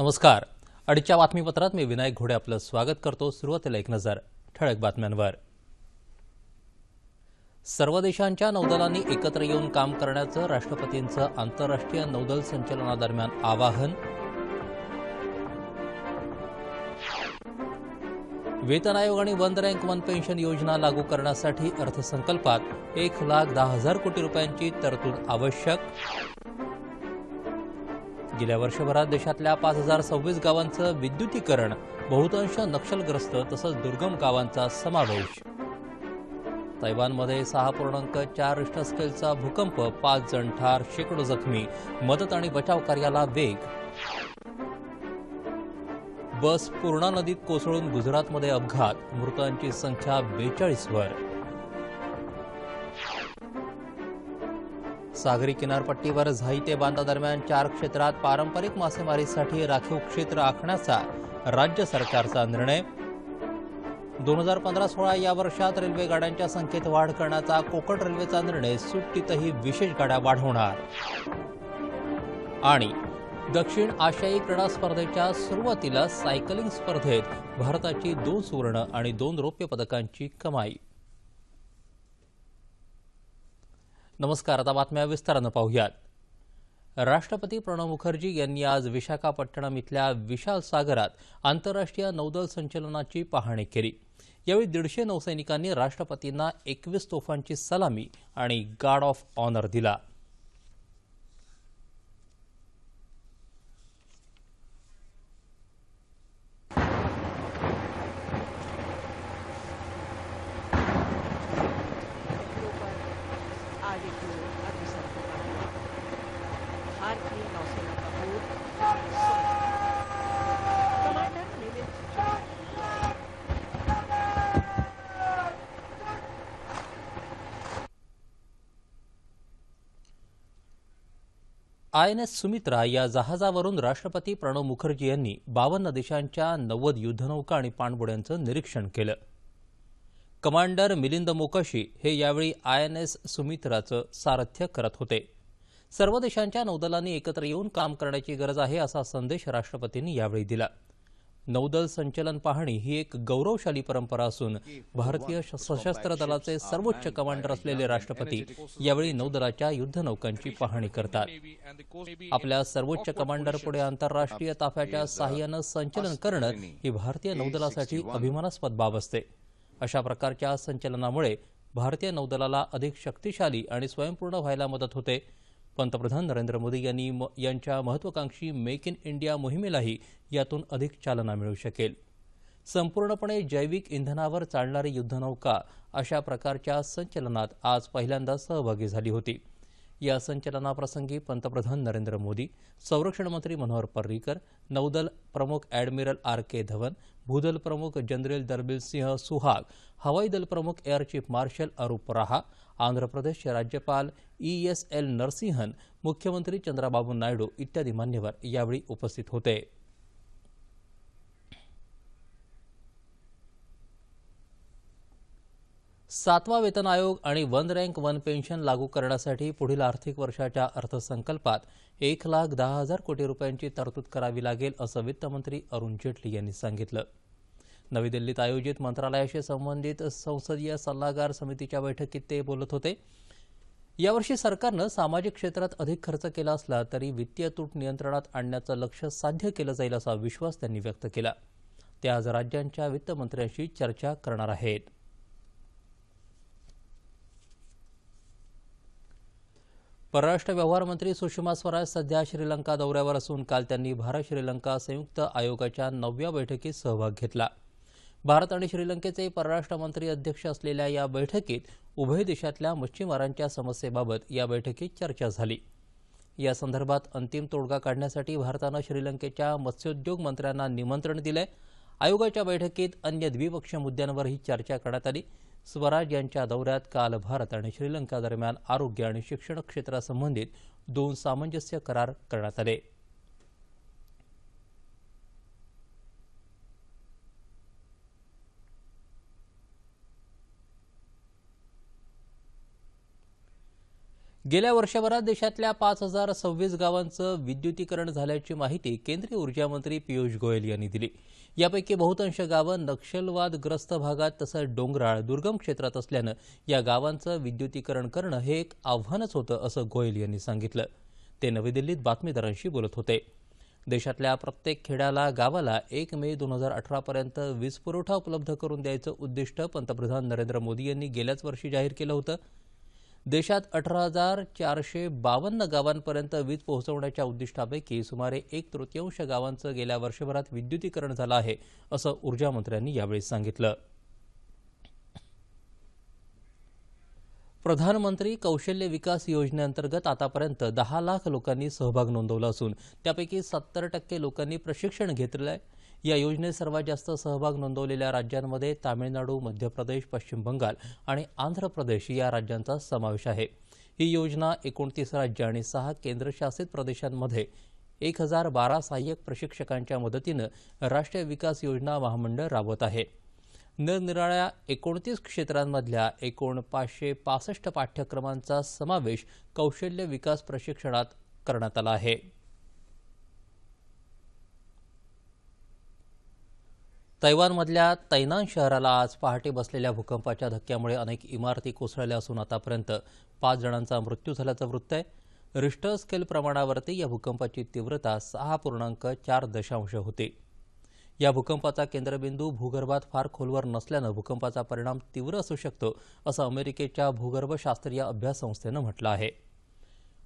नमस्कार. अडीच्या बातमीपत्रात मी विनायक घोडे आपलं स्वागत करतो. सुरुवातीला एक नजर ठळक बातम्यांवर. सर्व देशांच्या नौदलांनी एकत्र येऊन काम करण्याचं राष्ट्रपतींचं आंतरराष्ट्रीय नौदल संचलनादरम्यान आवाहन. वेतन आयोग आणि वन रँक वन पेन्शन योजना लागू करण्यासाठी अर्थसंकल्पात एक लाख दहा हजार कोटी रुपयांची तरतूद आवश्यक. गेल्या वर्षभरात देशातल्या पाच हजार सव्वीस गावांचं विद्युतीकरण बहुतांश नक्षलग्रस्त तसंच दुर्गम गावांचा समावेश. तैवानमध्ये सहा पूर्णांक चार रिश्टर स्केलचा भूकंप पाच जण ठार शेकडो जखमी. मदत आणि बचाव कार्याला वेग. बस पूर्णा नदीत कोसळून गुजरातमध्ये अपघात. मृतांची संख्या बेचाळीसवर. सागरी किनारपट्टीवर झाई ते चार क्षेत्रात पारंपरिक मासेमारीसाठी राखीव क्षेत्र आखण्याचा राज्य सरकारचा निर्णय. दोन हजार पंधरा सोळा या वर्षात रेल्वे गाड्यांच्या संख्येत वाढ करण्याचा कोकण रेल्वेचा निर्णय सुट्टीतही विशेष गाड्या वाढवणार. आणि दक्षिण आशियाई क्रीडा स्पर्धेच्या सुरुवातीला सायकलिंग स्पर्धेत भारताची दोन सुवर्ण आणि दोन रौप्य पदकांची कमाई. नमस्कार आता बातम्या विस्तारानं पाहूयात. राष्ट्रपती प्रणव मुखर्जी यांनी आज विशाखापट्टणम इथल्या विशाल सागरात आंतरराष्ट्रीय नौदल संचलनाची पाहणी केली. यावेळी दीडशे नौसैनिकांनी राष्ट्रपतींना एकवीस तोफांची सलामी आणि गार्ड ऑफ ऑनर दिला. आय एन एस सुमित्रा या जहाजावरून राष्ट्रपती प्रणव मुखर्जी यांनी बावन्न देशांच्या नव्वद युद्धनौका आणि पाणबुड्यांचं निरीक्षण केलं. कमांडर मिलिंद मोकाशी हे यावेळी आय एन एस सुमित्राचं सारथ्य करत होते. सर्व देशांच्या नौदलांनी एकत्र येऊन काम करण्याची गरज आहे असा संदेश राष्ट्रपतींनी यावेळी दिला. नौदल संचलन पाहणी ही एक गौरवशाली परंपरा असून भारतीय सशस्त्र दलाचे सर्वोच्च कमांडर असलेले राष्ट्रपती यावेळी नौदलाच्या युद्धनौकांची पाहणी करतात. आपल्या सर्वोच्च कमांडर पुढे आंतरराष्ट्रीय ताफ्याच्या साह्यानं संचलन करणं ही भारतीय नौदलासाठी अभिमानास्पद बाब असते. अशा प्रकारच्या संचलनामुळे भारतीय नौदलाला अधिक शक्तिशाली आणि स्वयंपूर्ण व्हायला मदत होते. पंतप्रधान नरेंद्र मोदी यांनी यांच्या महत्वाकांक्षी मेक इन इंडिया मोहिमेलाही यातून अधिक चालना मिळू शकेल. संपूर्णपणे जैविक इंधनावर चालणारी युद्धनौका अशा प्रकारच्या संचलनात आज पहिल्यांदा सहभागी झाली होती. या संचलनाप्रसंगी पंतप्रधान नरेंद्र मोदी संरक्षण मंत्री मनोहर पर्रीकर नौदल प्रमुख ॲडमिरल आर के धवन भूदल प्रमुख जनरल दरबिल सिंह सुहाग हवाई दल प्रमुख एअर चीफ मार्शल अरूप राहा आंध्र प्रदेशचे राज्यपाल ई एस एल नरसिंहन मुख्यमंत्री चंद्राबाबू नायडू इत्यादी मान्यवर यावेळी उपस्थित होते. सातवा वेतन आयोग आणि वन रँक वन पेन्शन लागू करण्यासाठी पुढील आर्थिक वर्षाच्या अर्थसंकल्पात एक लाख दहा हजार कोटी रुपयांची तरतूद करावी लागेल असं वित्तमंत्री अरुण जेटली यांनी सांगितलं. नवी दिल्लीत आयोजित मंत्रालयाशी संबंधित संसदीय सल्लागार समितीच्या बैठकीत ते बोलत होते. यावर्षी सरकारनं सामाजिक क्षेत्रात अधिक खर्च केला असला तरी वित्तीय तूट नियंत्रणात आणण्याचं लक्ष साध्य केलं जाईल असा विश्वास त्यांनी व्यक्त केला. ते आज राज्यांच्या वित्तमंत्र्यांशी चर्चा करणार आहेत. परराष्ट्र व्यवहार मंत्री सुषमा स्वराज सध्या श्रीलंका दौऱ्यावर असून काल त्यांनी भारत श्रीलंका संयुक्त आयोगाच्या नवव्या बैठकीत सहभाग घेतला. भारत आणि श्रीलंकेचे परराष्ट्र मंत्री अध्यक्ष असलेल्या या बैठकीत उभय देशातल्या मच्छीमारांच्या समस्येबाबत या बैठकीत चर्चा झाली. या संदर्भात अंतिम तोडगा काढण्यासाठी भारतानं श्रीलंकेच्या मत्स्योद्योग मंत्र्यांना निमंत्रण दिलंय. आयोगाच्या बैठकीत अन्य द्विपक्षीय मुद्द्यांवरही चर्चा करण्यात आली. स्वराज यांच्या दौऱ्यात काल भारत आणि श्रीलंका दरम्यान आरोग्य आणि शिक्षण क्षेत्रासंबंधित दोन सामंजस्य करार करण्यात आले. गेल्या वर्षभरात देशातल्या पाच हजार सव्वीस गावांचं विद्युतीकरण झाल्याची माहिती केंद्रीय ऊर्जा मंत्री पियुष गोयल यांनी दिली. यापैकी बहुतांश गावं नक्षलवादग्रस्त भागात तसंच डोंगराळ दुर्गम क्षेत्रात असल्यानं या गावांचं विद्युतीकरण करणं हे एक आव्हानच होतं असं गोयल यांनी सांगितलं. ते नवी दिल्लीत बातमीदारांशी बोलत होते. देशातल्या प्रत्येक खेड्याला गावाला एक मे दोन हजार अठरापर्यंत वीज पुरवठा उपलब्ध करून द्यायचं उद्दिष्ट पंतप्रधान नरेंद्र मोदी यांनी गेल्याच वर्षी जाहीर केलं होतं. देशात अठरा हजार चारशे बावन्न गावांपर्यंत वीज पोहोचवण्याच्या उद्दिष्टापैकी सुमारे एक तृतीयांश गावांचं गेल्या वर्षभरात विद्युतीकरण झालं आहे असं ऊर्जामंत्र्यांनी यावेळी सांगितलं. प्रधानमंत्री कौशल्य विकास योजनेअंतर्गत आतापर्यंत दहा लाख लोकांनी सहभाग नोंदवला असून त्यापैकी सत्तर टक्के लोकांनी प्रशिक्षण घेतलं आहे या योजनेत सर्वात जास्त सहभाग नोंदवलेल्या राज्यांमध्ये तामिळनाडू मध्य प्रदेश पश्चिम बंगाल आणि आंध्र प्रदेश या राज्यांचा समावेश आहे. ही योजना एकोणतीस राज्य आणि सहा केंद्रशासित प्रदेशांमध्ये एक हजार बारा सहाय्यक प्रशिक्षकांच्या मदतीनं राष्ट्रीय विकास योजना महामंडळ राबवत आहे. निरनिराळ्या एकोणतीस क्षेत्रांमधल्या एकूण पाचशे पासष्ट पाठ्यक्रमांचा समावेश कौशल्य विकास प्रशिक्षणात करण्यात आला आहे. तैवानमधल्या तैनान शहराला आज पहाटे बसलेल्या भूकंपाच्या धक्क्यामुळे अनेक इमारती कोसळल्या असून आतापर्यंत पाच जणांचा मृत्यू झाल्याचं वृत्त आहे. रिस्टर स्केल प्रमाणावरती या भूकंपाची तीव्रता सहा पूर्णांक चार दशांश होती. या भूकंपाचा केंद्रबिंदू भूगर्भात फार खोलवर नसल्यानं भूकंपाचा परिणाम तीव्र असू शकतो असं अमेरिकेच्या भूगर्भशास्त्रीय अभ्यास संस्थेनं म्हटलं आहे.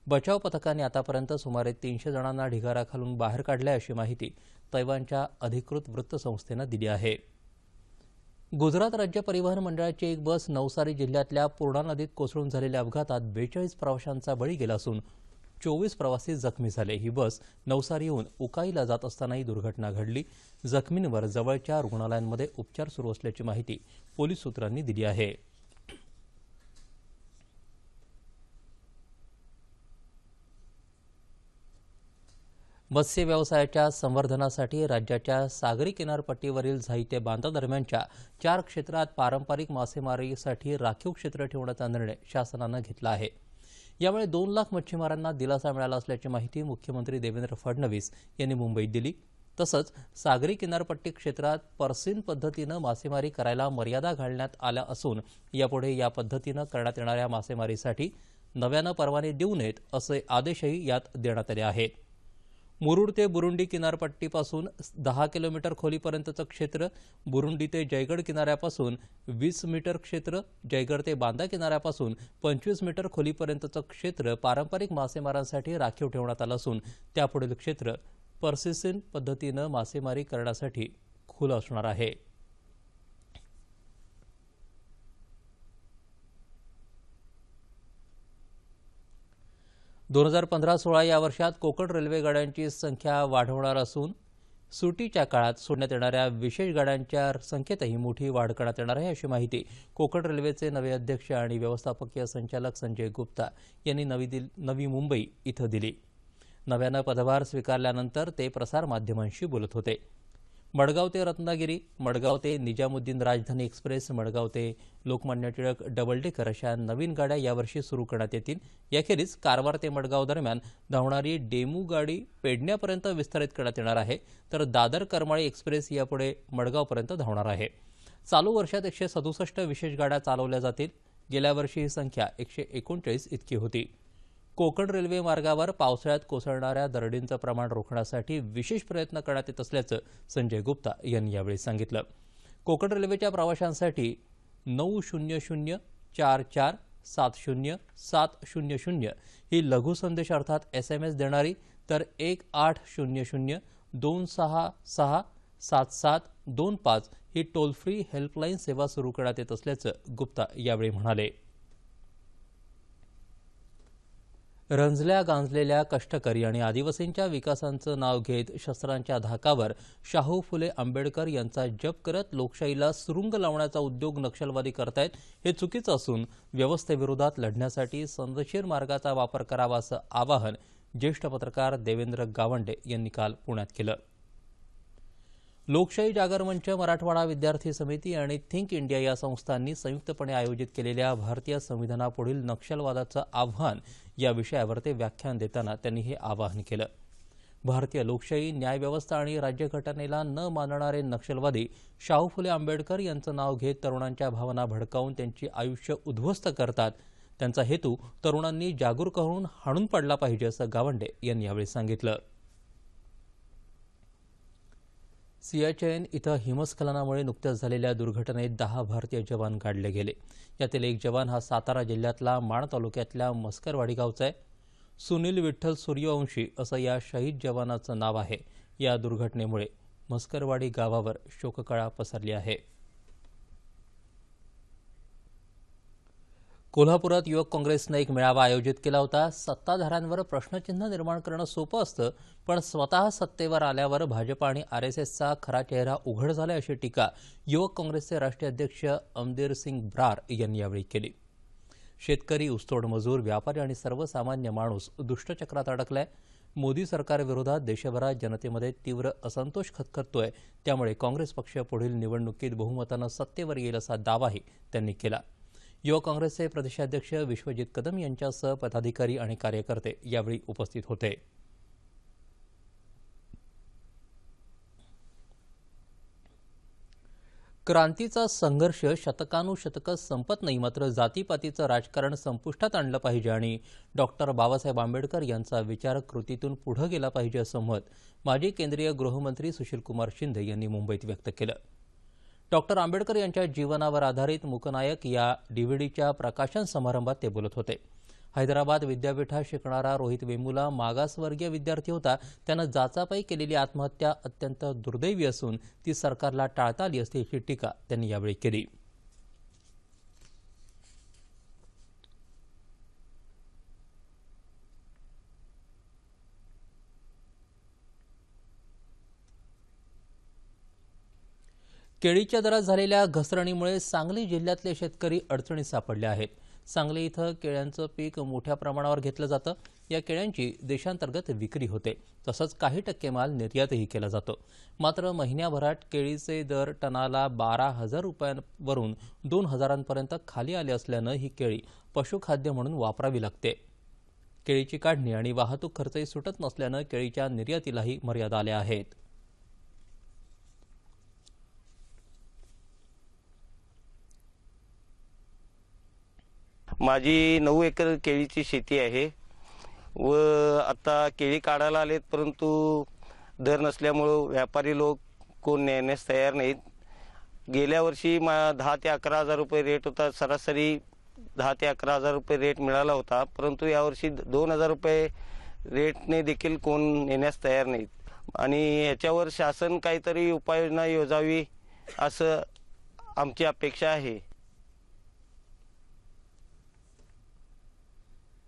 बचाव पथकाने आतापर्यंत सुमारे तीनशे जणांना ढिगाराखालून बाहेर काढल्या अशी माहिती तैवानच्या अधिकृत वृत्तसंस्थेनं दिली आहे. गुजरात राज्य परिवहन मंडळाची एक बस नवसारी जिल्ह्यातल्या पूर्णा नदीत कोसळून झालेल्या अपघातात बेचाळीस प्रवाशांचा बळी गेला असून चोवीस प्रवासी जखमी झाले. ही बस नवसारीहून उकाईला जात असताना ही दुर्घटना घडली. जखमींवर जवळच्या रुग्णालयांमध्ये उपचार सुरू असल्याची माहिती पोलीस सूत्रांनी दिली आहे. मत्स्य व्यवसायाच्या संवर्धनासाठी राज्याच्या सागरी किनारपट्टीवरील झाईते बांधादरम्यानच्या चार क्षेत्रात पारंपरिक मासेमारीसाठी राखीव क्षेत्र ठेवण्याचा निर्णय शासनानं घेतला आहे. यामुळे दोन लाख मच्छीमारांना दिलासा मिळाला असल्याची माहिती मुख्यमंत्री देवेंद्र फडणवीस यांनी मुंबईत दिली. तसंच सागरी किनारपट्टी क्षेत्रात पर्सिन पद्धतीनं मासेमारी करायला मर्यादा घालण्यात आल्या असून यापुढे या पद्धतीनं करण्यात येणाऱ्या मासेमारीसाठी नव्यानं परवाने देऊ नयेत असे आदेशही यात देण्यात आले आहेत. मुरुड ते बुरुंडी किनारपट्टीपासून दहा किलोमीटर खोलीपर्यंतचं क्षेत्र बुरुंडी ते जयगड किनाऱ्यापासून वीस मीटर क्षेत्र जयगड ते बांदा किनाऱ्यापासून पंचवीस मीटर खोलीपर्यंतचं क्षेत्र पारंपरिक मासेमारांसाठी राखीव ठेवण्यात आलं असून त्यापुढील क्षेत्र पर्सिसिन पद्धतीनं मासेमारी करण्यासाठी खुलं असणार आहे. दोन हजार पंधरा सोळा या वर्षात कोकण रेल्वे गाड्यांची संख्या वाढवणार असून सुटीच्या काळात सोडण्यात येणाऱ्या विशेष गाड्यांच्या संख्येतही मोठी वाढ करण्यात येणार आहे अशी माहिती कोकण रेल्वेचे नवे अध्यक्ष आणि व्यवस्थापकीय संचालक संजय गुप्ता यांनी नवी दिल नवी मुंबई इथं दिली. नव्यानं पदभार स्वीकारल्यानंतर ते प्रसारमाध्यमांशी बोलत होते. मडगाव ते रत्नागिरी मडगाव ते निजामुद्दीन राजधानी एक्सप्रेस मडगाव ते लोकमान्य टिळक डबल डेकर अशा नवीन गाड्या यावर्षी सुरू करण्यात येतील. याखेरीज कारवार ते मडगाव दरम्यान धावणारी डेमू गाडी पेडण्यापर्यंत विस्तारित करण्यात येणार आहे. तर दादर करमाळी एक्सप्रेस यापुढे मडगावपर्यंत धावणार आहे. चालू वर्षात एकशे सदुसष्ट विशेष गाड्या चालवल्या जातील. गेल्या वर्षी ही संख्या एकशे एकोणचाळीस इतकी होती. कोकण रेल्वे मार्गावर पावसाळ्यात कोसळणाऱ्या दरडींचं प्रमाण रोखण्यासाठी विशेष प्रयत्न करण्यात येत असल्याचं संजय गुप्ता यांनी यावेळी सांगितलं. कोकण रेल्वेच्या प्रवाशांसाठी नऊ शून्य शून्य चार चार सात शून्य सात शून्य शून्य ही लघु संदेश अर्थात एस एम एस देणारी तर एक आठ शून्य शून्य दोन सहा सहा सात सात दोन पाच ही टोल फ्री हेल्पलाईन सेवा सुरू करण्यात येत असल्याचं गुप्ता यावेळी म्हणाले. रंजल्या गांजलेल्या कष्टकरी आणि आदिवासींच्या विकासांचं नाव घेत शस्त्रांच्या धाकावर शाहू फुले आंबेडकर यांचा जप करत लोकशाहीला सुरुंग लावण्याचा उद्योग नक्षलवादी करतायत हे चुकीचं असून व्यवस्थेविरोधात लढण्यासाठी संदशीर मार्गाचा वापर करावा असं आवाहन ज्येष्ठ पत्रकार देवेंद्र गावंडे यांनी काल पुण्यात केलं. लोकशाही जागर मंच मराठवाडा विद्यार्थी समिती आणि थिंक इंडिया या संस्थांनी संयुक्तपणे आयोजित केलेल्या भारतीय संविधानापुढील नक्षलवादाचं आव्हान या विषयावर ते व्याख्यान देताना त्यांनी हे आवाहन केलं. भारतीय लोकशाही न्यायव्यवस्था आणि राज्यघटनेला न मानणारे नक्षलवादी शाहू फुले आंबेडकर यांचं नाव घेत तरुणांच्या भावना भडकावून त्यांची आयुष्य उद्ध्वस्त करतात. त्यांचा हेतू तरुणांनी जागरूक होऊन हाणून पडला पाहिजे असं गावंडे यांनी यावेळी सांगितलं. सियाचेन इथं हिमस्खलनामुळे नुकत्याच झालेल्या दुर्घटनेत दहा भारतीय जवान काढले गेले. यातील एक जवान हा सातारा जिल्ह्यातला माण तालुक्यातल्या मस्करवाडी गावचा आहे. सुनील विठ्ठल सूर्यवंशी असं या शहीद जवानाचं नाव आहे. या दुर्घटनेमुळे मस्करवाडी गावावर शोककळा पसरली आहे. कोल्हापुरात युवक काँग्रेसनं एक मेळावा आयोजित केला होता. सत्ताधाऱ्यांवर प्रश्नचिन्ह निर्माण करणं सोपं असतं पण स्वतः सत्तेवर आल्यावर भाजप आणि आर एस एसचा खरा चेहरा उघड झालाय अशी टीका युवक काँग्रेसचे राष्ट्रीय अध्यक्ष अमदेर सिंग ब्रार यांनी यावेळी केली. शेतकरी ऊसतोड मजूर व्यापारी आणि सर्वसामान्य माणूस दुष्टचक्रात अडकलाय. मोदी सरकारविरोधात देशभरात जनतेमध्ये तीव्र असंतोष खतखततोय. त्यामुळे काँग्रेस पक्ष पुढील निवडणुकीत बहुमतानं सत्तेवर येईल असा दावाही त्यांनी केला. युवक काँग्रेसचे प्रदेशाध्यक्ष विश्वजित कदम यांच्यासह पदाधिकारी आणि कार्यकर्ते यावेळी उपस्थित होते. क्रांतीचा संघर्ष शतकानुशतकं संपत नाही मात्र जातीपातीचं राजकारण संपुष्टात आणलं पाहिजे आणि डॉक्टर बाबासाहेब आंबेडकर यांचा विचार कृतीतून पुढं गेला पाहिजे असं मत माजी केंद्रीय गृहमंत्री सुशीलकुमार शिंदे यांनी मुंबईत व्यक्त केलं. डॉक्टर आंबेडकर यांच्या जीवनावर आधारित मुकनायक या डीव्हीडीच्या प्रकाशन समारंभात ते बोलत होते. हैदराबाद विद्यापीठात शिकणारा रोहित वेमुला मागासवर्गीय विद्यार्थी होता. त्यानं जाचापाई केलेली आत्महत्या अत्यंत दुर्दैवी असून ती सरकारला टाळता आली असती ही टीका त्यांनी यावेळी केली. केळीच्या दरात झालेल्या घसरणीमुळे सांगली जिल्ह्यातले शेतकरी अडचणीत सापडले आहेत. सांगली इथं केळ्यांचं पीक मोठ्या प्रमाणावर घेतलं जातं. या केळ्यांची देशांतर्गत विक्री होते. तसंच काही टक्के माल निर्यातही केला जातो. मात्र महिन्याभरात केळीचे दर टनाला बारा हजार रुपयांवरून दोन हजारांपर्यंत खाली आले असल्यानं ही केळी पशुखाद्य म्हणून वापरावी लागते. केळीची काढणी आणि वाहतूक खर्चही सुटत नसल्यानं केळीच्या निर्यातीलाही मर्यादा आल्या आहेत. माझी नऊ एकर केळीची शेती आहे. व आता केळी काढायला आलेत परंतु दर नसल्यामुळं व्यापारी लोक कोण नेण्यास तयार नाहीत. गेल्या वर्षी मा दहा ते अकरा हजार रुपये रेट होता सरासरी दहा ते अकरा हजार रुपये रेट मिळाला होता. परंतु यावर्षी दोन हजार रुपये रेटने देखील कोण नेण्यास तयार नाहीत. आणि याच्यावर शासन काहीतरी उपाययोजना योजावी असं आमची अपेक्षा आहे.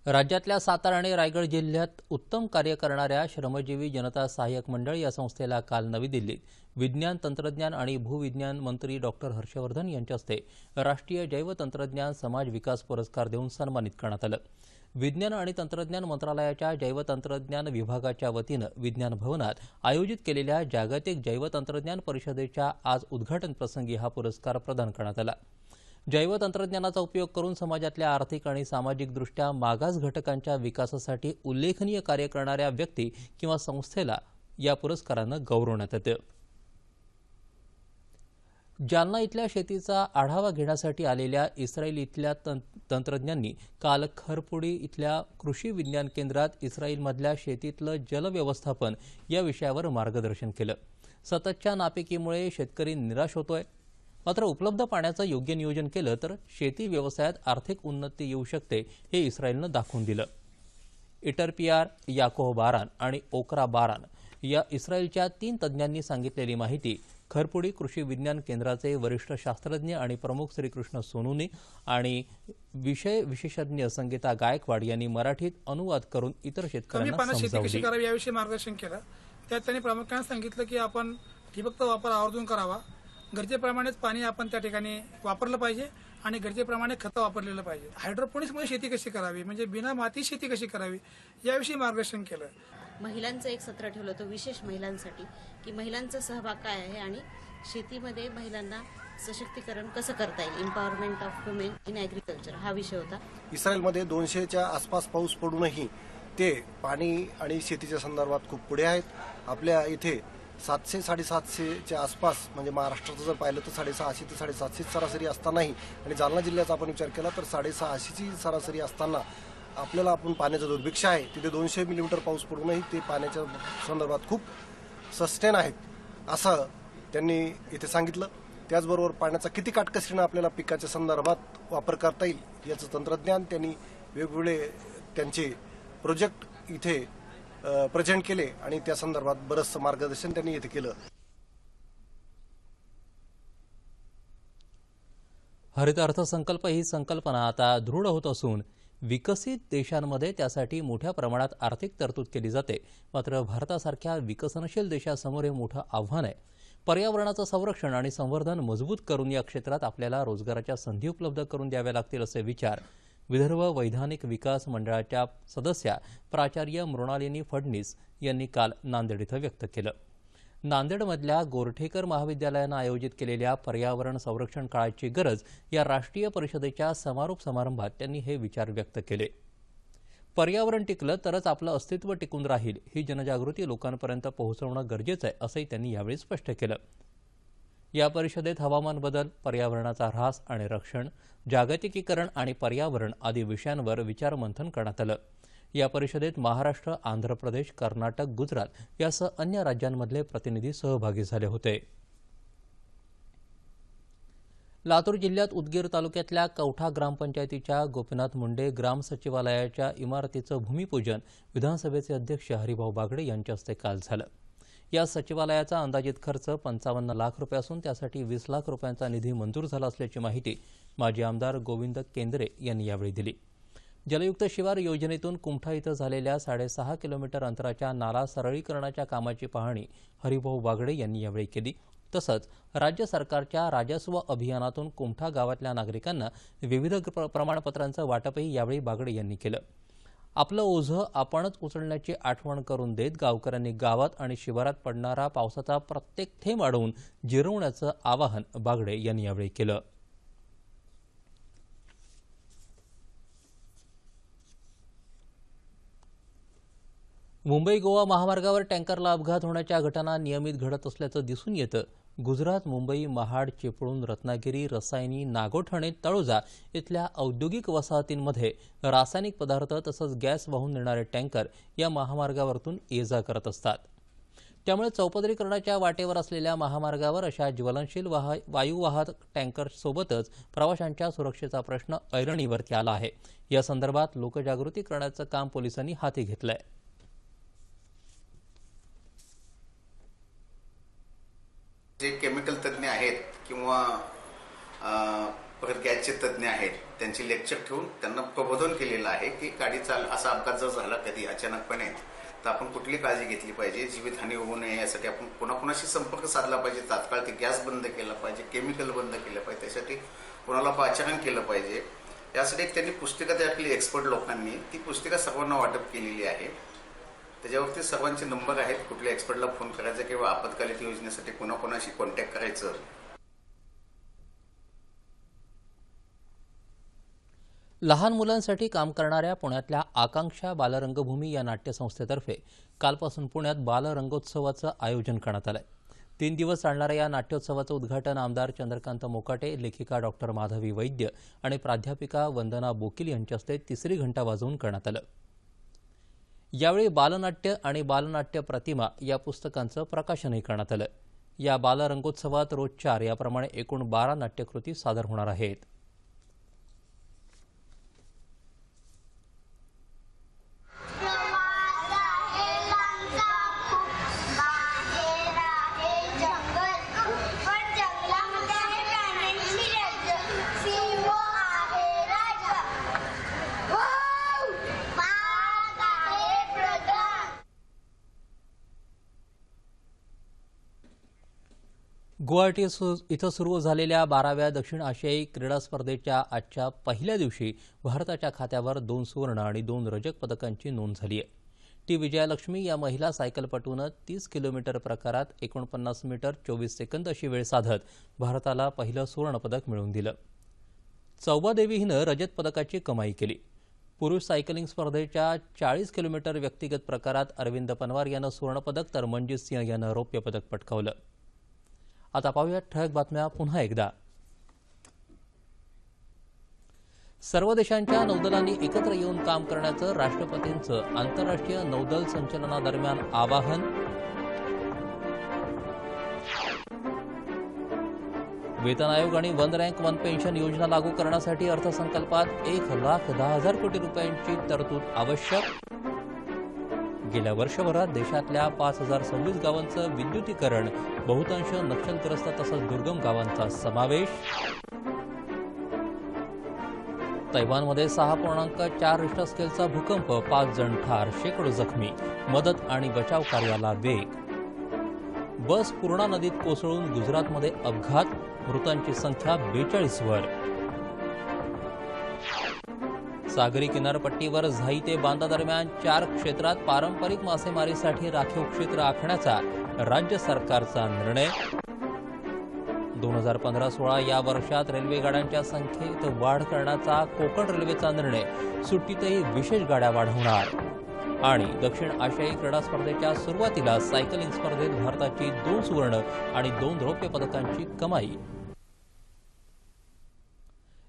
राज्यातल्या सातारा आणि रायगड जिल्ह्यात उत्तम कार्य करणाऱ्या श्रमजीवी जनता सहाय्यक मंडळ या संस्थेला काल नवी दिल्लीत विज्ञान तंत्रज्ञान आणि भूविज्ञान मंत्री डॉक्टर हर्षवर्धन यांच्या हस्ते राष्ट्रीय जैवतंत्रज्ञान समाज विकास पुरस्कार देऊन सन्मानित करण्यात आलं. विज्ञान आणि तंत्रज्ञान मंत्रालयाच्या जैवतंत्रज्ञान विभागाच्या वतीनं विज्ञान भवनात आयोजित केलेल्या जागतिक जैवतंत्रज्ञान परिषदेच्या आज उद्घाटन प्रसंगी हा पुरस्कार प्रदान करण्यात आला. जैवतंत्रज्ञानाचा उपयोग करून समाजातल्या आर्थिक आणि सामाजिकदृष्ट्या मागास घटकांच्या विकासासाठी उल्लेखनीय कार्य करणाऱ्या व्यक्ती किंवा संस्थेला या पुरस्कारानं गौरवण्यात येतं. जालना इथल्या शेतीचा आढावा घेण्यासाठी आलेल्या इस्रायल इथल्या तंत्रज्ञांनी काल खरपुडी इथल्या कृषी विज्ञान केंद्रात इस्रायलमधल्या शेतीतलं जलव्यवस्थापन या विषयावर मार्गदर्शन केलं. सततच्या नापिकीमुळे शेतकरी निराश होतोय. मात्र उपलब्ध पाण्याचं योग्य नियोजन केलं तर शेती व्यवसायात आर्थिक उन्नती येऊ शकते हे इस्रायलनं दाखवून दिलं. इटरपियार याकोह बारान आणि ओकरा बारान या इस्रायलच्या तीन तज्ज्ञांनी सांगितलेली माहिती खरपुडी कृषी विज्ञान केंद्राचे वरिष्ठ शास्त्रज्ञ आणि प्रमुख श्रीकृष्ण सोनुनी आणि विषय विशेषज्ञ संगीता गायकवाड यांनी मराठीत अनुवाद करून इतर शेतकऱ्यांना शेती करावी याविषयी मार्गदर्शन केलं. त्यात त्यांनी प्रामुख्याने सांगितलं की आपण ठिबकचा वापर आवर्जून करावा. गरजेप्रमाणेच पाणी आपण त्या ठिकाणी वापरलं पाहिजे आणि गरजेप्रमाणे खतं वापरलेलं पाहिजे. हायड्रोपोनिक्समध्ये शेती कशी करावी? म्हणजे बिना माती शेती कशी करावी? याविषयी मार्गदर्शन केलं. महिलांचं एक सत्र ठेवलं होतं विशेष महिलांसाठी की महिलांचा सहभाग काय आहे आणि शेतीमध्ये महिलांना सशक्तीकरण कसं करता येईल? Empowerment of women in agriculture हा विषय होता. इस्रायलमध्ये दोनशेच्या आसपास पाऊस पडूनही ते पाणी आणि शेतीच्या संदर्भात खूप पुढे आहेत. आपल्या इथे सातशे साडेसातशेच्या आसपास म्हणजे महाराष्ट्राचं जर पाहिलं तर साडेसहाशे ते साडेसातशे सरासरी असतानाही आणि जालना जिल्ह्याचा आपण विचार केला तर साडेसहाशेची सरासरी असताना आपल्याला आपण पाण्याचं दुर्भिक्ष आहे तिथे दोनशे मिलीमीटर पाऊस पडूनही ते पाण्याच्या संदर्भात खूप सस्टेन आहेत असं त्यांनी इथे सांगितलं. त्याचबरोबर पाण्याचा किती काटकसरीनं आपल्याला पिकाच्या संदर्भात वापर करता येईल याचं तंत्रज्ञान त्यांनी वेगवेगळे त्यांचे प्रोजेक्ट इथे प्रेझेंट केले आणि त्या संदर्भात बरंचसं मार्गदर्शन त्यांनी इथे केलं. हरित अर्थसंकल्प ही संकल्पना आता दृढ होत असून विकसित देशांमध्ये त्यासाठी मोठ्या प्रमाणात आर्थिक तरतूद केली जाते. मात्र भारतासारख्या विकसनशील देशासमोर हे मोठं आव्हान आहे. पर्यावरणाचं संरक्षण आणि संवर्धन मजबूत करून या क्षेत्रात आपल्याला रोजगाराच्या संधी उपलब्ध करून द्याव्या लागतील असे विचार विदर्भ वैधानिक विकास मंडळाच्या सदस्या प्राचार्य मृणालिनी फडणीस यांनी काल नांदेड इथं व्यक्त केलं. नांदेडमधल्या गोरठेकर महाविद्यालयानं आयोजित केलेल्या पर्यावरण संरक्षण काळाची गरज या राष्ट्रीय परिषदेच्या समारोप समारंभात त्यांनी हे विचार व्यक्त केले. पर्यावरण टिकलं तरच आपलं अस्तित्व टिकून राहील ही जनजागृती लोकांपर्यंत पोहोचवणं गरजेचं आहे असंही त्यांनी यावेळी स्पष्ट केलं. या परिषदेत हवामान बदल पर्यावरणाचा ऱ्हास आणि रक्षण जागतिकीकरण आणि पर्यावरण आदी विषयांवर विचारमंथन करण्यात आलं. या परिषदेत महाराष्ट्र आंध्र प्रदेश कर्नाटक गुजरात यासह अन्य राज्यांमधले प्रतिनिधी सहभागी झाले होते. लातूर जिल्ह्यात उदगीर तालुक्यातल्या कवठा ग्रामपंचायतीच्या गोपीनाथ मुंडे ग्राम सचिवालयाच्या इमारतीचं भूमिपूजन विधानसभेचे अध्यक्ष हरिभाऊ बागडे यांच्या हस्ते काल झालं. या सचिवालयाचा अंदाजित खर्च पंचावन्न लाख रुपये असून त्यासाठी वीस लाख रुपयांचा निधी मंजूर झाला असल्याची माहिती माजी आमदार गोविंद केंद्रे यांनी यावेळी दिली. जलयुक्त शिवार योजनेतून कुमठा इथं झालेल्या साडेसहा किलोमीटर अंतराच्या नाला सरळीकरणाच्या कामाची पाहणी हरिभाऊ बागडे यांनी यावेळी केली. तसंच राज्य सरकारच्या राजस्व अभियानातून कुमठा गावातल्या नागरिकांना विविध प्र- प्रमाणपत्रांचं वाटपही यावेळी बागडे यांनी केलं. आपलं ओझं आपणच उचलण्याची आठवण करून देत गावकऱ्यांनी गावात आणि शिवारात पडणारा पावसाचा प्रत्येक थेंब अडवून जिरवण्याचं आवाहन बागडे यांनी यावेळी केलं. मुंबई गोवा महामार्गावर टँकरला अपघात होण्याच्या घटना नियमित घडत असल्याचं दिसून येतं. गुजरात मुंबई महाड चिपळूण रत्नागिरी रसायनी नागोठणे तळोजा इथल्या औद्योगिक वसाहतींमध्ये रासायनिक पदार्थ तसंच गॅस वाहून नेणारे टँकर या महामार्गावरतून ये जा करत असतात. त्यामुळे चौपदरीकरणाच्या वाटेवर असलेल्या महामार्गावर अशा ज्वलनशील वाह वायुवाहक टँकरसोबतच प्रवाशांच्या सुरक्षेचा प्रश्न ऐरणीवरती आला आहे. या संदर्भात लोकजागृती करण्याचं काम पोलिसांनी हाती घेतलं आहे जे केमिकल तज्ज्ञ आहेत किंवा गॅसचे तज्ज्ञ आहेत त्यांचे लेक्चर ठेवून त्यांना प्रबोधन केलेलं आहे की गाडी चाल असा अपघात जर झाला कधी अचानकपणे तर आपण कुठली काळजी घेतली पाहिजे जीवितहानी होऊ नये यासाठी आपण कोणाकोणाशी संपर्क साधला पाहिजे तात्काळ ते गॅस बंद केला पाहिजे केमिकल बंद केलं पाहिजे त्यासाठी कोणाला पाचारण केलं पाहिजे. यासाठी एक त्यांनी पुस्तिका तयार केली एक्सपर्ट लोकांनी ती पुस्तिका सर्वांना वाटप केलेली आहे. त्याच्यावरती सर्वांचे नंबर आहेत. कुठल्या एक्सपर्टला फोन करायचा किंवा आपत्कालीन योजनेसाठी कोणाकोणाशी कॉन्टॅक्ट करायचं. लहान मुलांसाठी काम करणाऱ्या पुण्यातल्या आकांक्षा बालरंगभूमी या नाट्यसंस्थेतर्फे कालपासून पुण्यात बालरंगोत्सवाचं आयोजन करण्यात आलंय. तीन दिवस चालणाऱ्या या नाट्योत्सवाचं उद्घाटन आमदार चंद्रकांत मोकाटे लेखिका डॉक्टर माधवी वैद्य आणि प्राध्यापिका वंदना बोकील यांच्या हस्ते तिसरी घंटा वाजवून करण्यात आलं. यावेळी बालनाट्य आणि बालनाट्य प्रतिमा या पुस्तकांचं प्रकाशनही करण्यात आलं. या बालरंगोत्सवात रोज चार याप्रमाणे एकूण बारा नाट्यकृती सादर होणार आहेत. गुवाहाटी सु- इथं सुरू झालेल्या बाराव्या दक्षिण आशियाई क्रीडा स्पर्धेच्या आजच्या पहिल्या दिवशी भारताच्या खात्यावर दोन सुवर्ण आणि दोन रजक पदकांची नोंद झाली आहे. टी विजयालक्ष्मी या महिला सायकलपटूनं तीस किलोमीटर प्रकारात एकोणपन्नास मीटर चोवीस सेकंद अशी वेळ साधत भारताला पहिलं सुवर्णपदक मिळवून दिलं. चौबादेवी हिनं रजत पदकाची कमाई केली. पुरुष सायकलिंग स्पर्धेच्या चाळीस किलोमीटर व्यक्तिगत प्रकारात अरविंद पनवार यानं सुवर्णपदक तर मनजित सिंह यानं रौप्य पदक पटकावलं. आता पाहूया ठळक बातम्या पुन्हा एकदा. सर्व देशांच्या नौदलांनी एकत्र येऊन काम करण्याचं राष्ट्रपतींचं आंतरराष्ट्रीय नौदल संचलनादरम्यान आवाहन. वेतन आयोग आणि वन रँक वन पेन्शन योजना लागू करण्यासाठी अर्थसंकल्पात एक लाख दहा हजार कोटी रुपयांची तरतूद आवश्यक. गेल्या वर्षभरात देशातल्या पाच हजार सव्वीस गावांचं विद्युतीकरण बहुतांश नक्षलग्रस्त तसंच दुर्गम गावांचा समावेश. तैवानमध्ये सहा पूर्णांक चार रिश्टर स्केलचा भूकंप पाच जण ठार शेकडो जखमी. मदत आणि बचाव कार्याला वेग. बस पूर्णा नदीत कोसळून गुजरातमध्ये अपघात मृतांची संख्या बेचाळीस वर सागरी किनारपट्टीवर झाई ते बांधादरम्यान चार क्षेत्रात पारंपरिक मासेमारीसाठी राखीव क्षेत्र आखण्याचा राज्य सरकारचा निर्णय. दोन हजार पंधरा सोळा या वर्षात रेल्वे गाड्यांच्या संख्येत वाढ करण्याचा कोकण रेल्वेचा निर्णय. सुट्टीतही विशेष गाड्या वाढवणार. आणि दक्षिण आशियाई क्रीडा स्पर्धेच्या सुरुवातीला सायकलिंग स्पर्धेत भारताची दोन सुवर्ण आणि दोन रौप्य पदकांची कमाई.